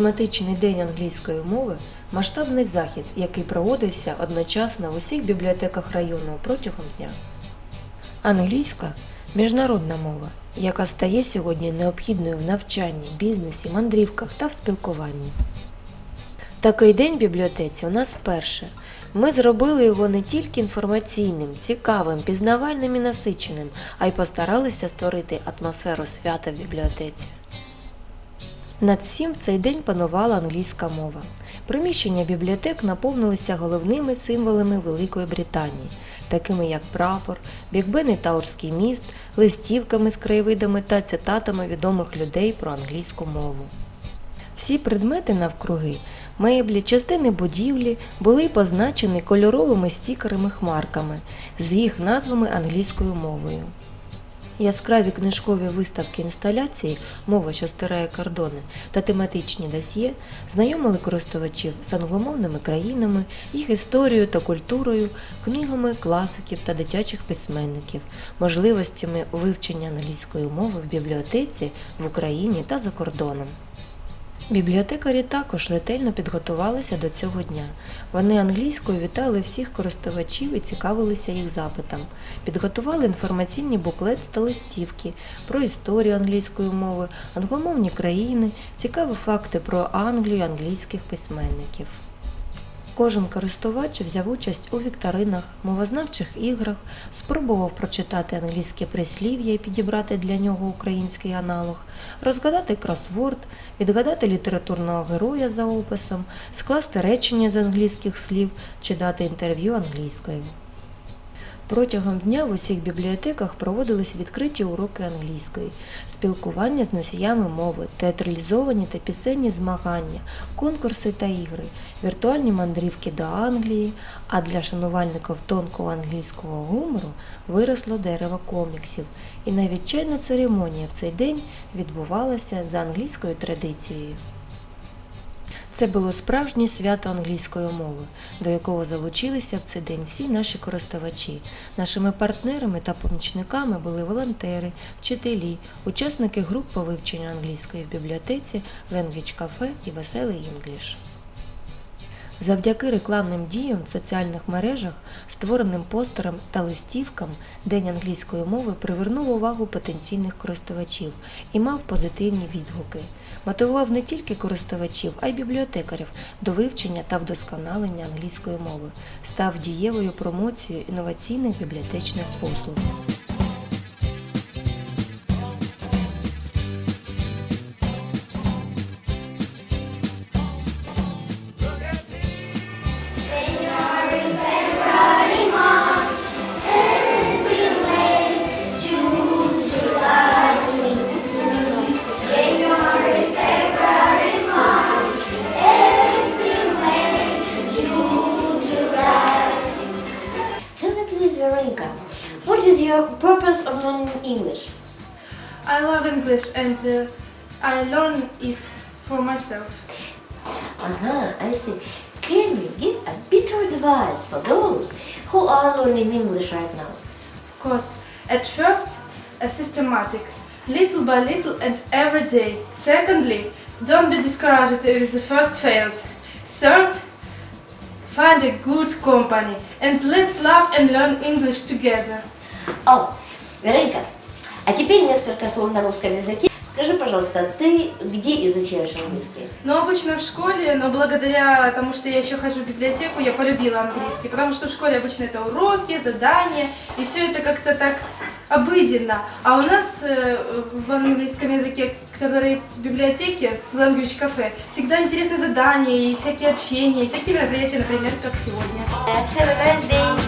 Тематичний день англійської мови масштабний захід, який проводився одночасно в усіх бібліотеках району протягом дня. Англійська міжнародна мова, яка стає сьогодні необхідною в навчанні, бізнесі, мандрівках та в спілкуванні. Такий день в бібліотеці у нас вперше. Ми зробили його не тільки інформаційним, цікавим, пізнавальним і насиченим, а й постаралися створити атмосферу свята в бібліотеці. Над всім в цей день панувала англійська мова. Приміщення бібліотек наповнилися головними символами Великої Британії, такими як прапор, Бікбен і Таурський міст, листівками з краєвидами та цитатами відомих людей про англійську мову. Всі предмети навкруги, меблі, частини будівлі були позначені кольоровими стікерами-хмарками з їх назвами англійською мовою. Яскраві книжкові виставки інсталяції Мова, що стирає кордони та тематичні досьє знайомили користувачів з англомовними країнами, їх історією та культурою, книгами класиків та дитячих письменників, можливостями вивчення англійської мови в бібліотеці в Україні та за кордоном. Бібліотекарі також ретельно підготувалися до цього дня. Вони англійською вітали всіх користувачів і цікавилися їх запитом. Підготували інформаційні буклети та листівки про історію англійської мови, англомовні країни, цікаві факти про Англію, англійських письменників. Кожен користувач взяв участь у вікторинах, мовознавчих іграх, спробував прочитати англійське прислів'я і підібрати для нього український аналог, розгадати кросворд, відгадати літературного героя за описом, скласти речення з англійських слів чи дати інтерв'ю англійською. Протягом дня в усіх бібліотеках проводились відкриті уроки англійської, спілкування з носіями мови, театралізовані та пісенні змагання, конкурси та ігри, віртуальні мандрівки до Англії, а для шанувальників тонкого англійського гумору виросло дерево коміксів, і навіть чайна церемонія в цей день відбувалася за англійською традицією. Це було справжнє свято англійської мови, до якого залучилися в цей день всі наші користувачі. Нашими партнерами та помічниками були волонтери, вчителі, учасники груп по вивченню англійської в бібліотеці, Language Cafe і Веселий Інгліш. Завдяки рекламним діям в соціальних мережах, створеним постерам та листівкам, День англійської мови привернув увагу потенційних користувачів і мав позитивні відгуки. Мотивував не тільки користувачів, а й бібліотекарів до вивчення та вдосконалення англійської мови, став дієвою промоцією інноваційних бібліотечних послуг. Your purpose of learning English? I love English and uh, I learn it for myself. Uh-huh, I see. Can you give a bit of advice for those who are learning English right now? Of course, at first, a systematic, little by little and every day. Secondly, don't be discouraged if the first fails. Third, find a good company and let's laugh and learn English together. О, Вероника, а теперь несколько слов на русском языке. Скажи, пожалуйста, ты где изучаешь английский? Но обычно в школе, но благодаря тому, что я еще хожу в библиотеку, я полюбила английский, потому что в школе обычно это уроки, задания, и все это как-то так обыденно. А у нас э, в английском языке, который в библиотеке, в Language Cafe, всегда интересные задания и всякие общения, и всякие мероприятия, например, как сегодня. Have a nice day.